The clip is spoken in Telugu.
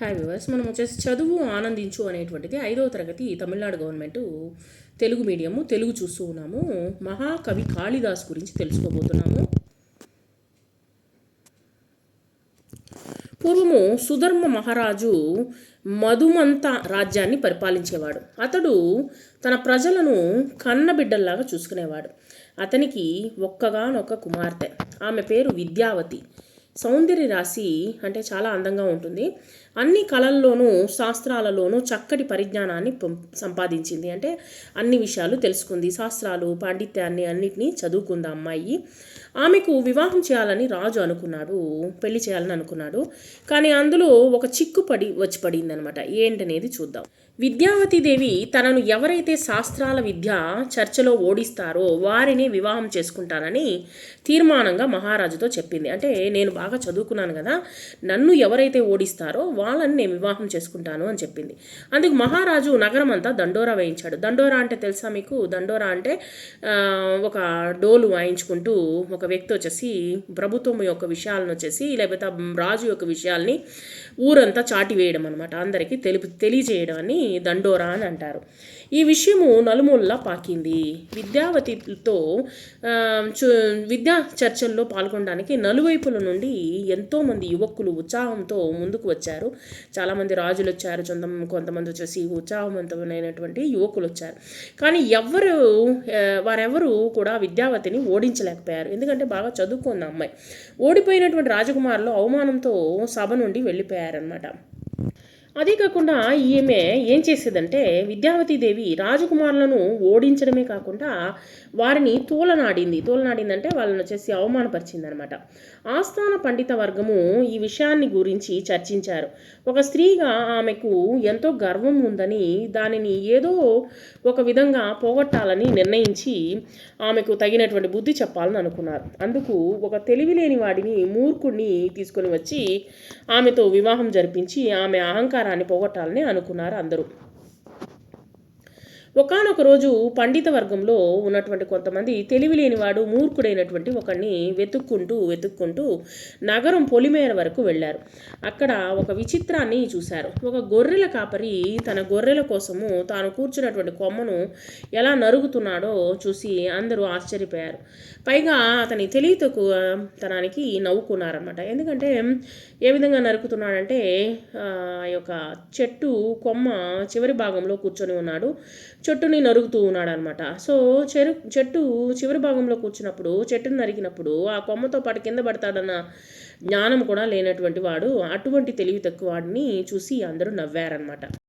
హాయ్ వివర్స్ మనం వచ్చేసి చదువు ఆనందించు అనేటువంటిది ఐదవ తరగతి తమిళనాడు గవర్నమెంట్ తెలుగు మీడియము తెలుగు చూస్తూ ఉన్నాము. మహాకవి కాళిదాస్ గురించి తెలుసుకోబోతున్నాము. పూర్వము సుధర్మ మహారాజు మధుమంత రాజ్యాన్ని పరిపాలించేవాడు. అతడు తన ప్రజలను కన్నబిడ్డల్లాగా చూసుకునేవాడు. అతనికి ఒక్కగానొక్క కుమార్తె. ఆమె పేరు విద్యావతి. సౌందర్య రాశి అంటే చాలా అందంగా ఉంటుంది. అన్ని కళల్లోనూ శాస్త్రాలలోనూ చక్కటి పరిజ్ఞానాన్ని సంపాదించింది. అంటే అన్ని విషయాలు తెలుసుకుంది. శాస్త్రాలు పాండిత్యాన్ని అన్నిటినీ చదువుకుంది అమ్మాయి. ఆమెకు వివాహం చేయాలని రాజు అనుకున్నాడు పెళ్ళి చేయాలని అనుకున్నాడు. కానీ అందులో ఒక చిక్కు పడి వచ్చి పడింది అనమాట ఏంటనేది చూద్దాం. విద్యావతి దేవి తనను ఎవరైతే శాస్త్రాల విద్య చర్చలో ఓడిస్తారో వారిని వివాహం చేసుకుంటానని తీర్మానంగా మహారాజుతో చెప్పింది. అంటే నేను బాగా చదువుకున్నాను కదా నన్ను ఎవరైతే ఓడిస్తారో వాళ్ళని నేను వివాహం చేసుకుంటాను అని చెప్పింది. అందుకు మహారాజు నగరం అంతా దండోరా వేయించాడు. దండోరా అంటే తెలుసా మీకు? దండోరా అంటే ఒక డోలు వాయించుకుంటూ ఒక వ్యక్తి వచ్చేసి ప్రభుత్వం యొక్క విషయాలను వచ్చేసి లేకపోతే రాజు యొక్క విషయాల్ని ఊరంతా చాటి వేయడం అనమాట అందరికీ తెలుపు తెలియజేయడం అని దండోరా అని అంటారు. ఈ విషయము నలుమూలలా పాకింది. విద్యావతితో విద్యా చర్చల్లో పాల్గొనడానికి నలువైపుల నుండి ఎంతోమంది యువకులు ఉత్సాహంతో ముందుకు వచ్చారు. చాలామంది రాజులు వచ్చారు కొంత కొంతమంది వచ్చేసి ఉత్సాహవంతమైనటువంటి యువకులు వచ్చారు. కానీ ఎవ్వరు ఆ, వారెవరు కూడా విద్యావతిని ఓడించలేకపోయారు. ఎందుకంటే బాగా చదువుకుంది ఆ అమ్మాయి. ఓడిపోయినటువంటి రాజకుమారులు అవమానంతో సభ నుండి వెళ్ళిపోయారనమాట అదే కాకుండా ఈమె ఏం చేసేదంటే విద్యావతి దేవి రాజకుమారులను ఓడించడమే కాకుండా వారిని తూలనాడింది. తూలనాడింది అంటే వాళ్ళని వచ్చేసి అవమానపరిచింది అనమాట ఆస్థాన పండిత వర్గము ఈ విషయాన్ని గురించి చర్చించారు. ఒక స్త్రీగా ఆమెకు ఎంతో గర్వం ఉందని దానిని ఏదో ఒక విధంగా పోగొట్టాలని నిర్ణయించి ఆమెకు తగినటువంటి బుద్ధి చెప్పాలని అనుకున్నారు. అందుకు ఒక తెలివిలేని వాడిని మూర్ఖుడిని తీసుకొని వచ్చి ఆమెతో వివాహం జరిపించి ఆమె అహంకారాన్ని పోగొట్టాలని అనుకున్నారు అందరూ. ఒకానొక రోజు పండిత వర్గంలో ఉన్నటువంటి కొంతమంది తెలివిలేనివాడు మూర్ఖుడైనటువంటి ఒకరిని వెతుక్కుంటూ వెతుక్కుంటూ నగరం పొలిమేర వరకు వెళ్ళారు. అక్కడ ఒక విచిత్రాన్ని చూశారు. ఒక గొర్రెల కాపరి తన గొర్రెల కోసము తాను కూర్చున్నటువంటి కొమ్మను ఎలా నరుగుతున్నాడో చూసి అందరూ ఆశ్చర్యపోయారు. పైగా అతని తెలివితకు తనానికి నవ్వుకున్నారనమాట ఎందుకంటే ఏ విధంగా నరుకుతున్నాడంటే ఆ యొక్క చెట్టు కొమ్మ చివరి భాగంలో కూర్చొని ఉన్నాడు. చెట్టుని నరుగుతూ ఉన్నాడు అనమాట సో చెరు చెట్టు చివరి భాగంలో కూర్చున్నప్పుడు చెట్టుని నరికినప్పుడు ఆ కొమ్మతో పాటు కింద పడతాడన్న జ్ఞానం కూడా లేనటువంటి వాడు అటువంటి తెలివి తక్కువ వాడిని చూసి అందరూ నవ్వారనమాట.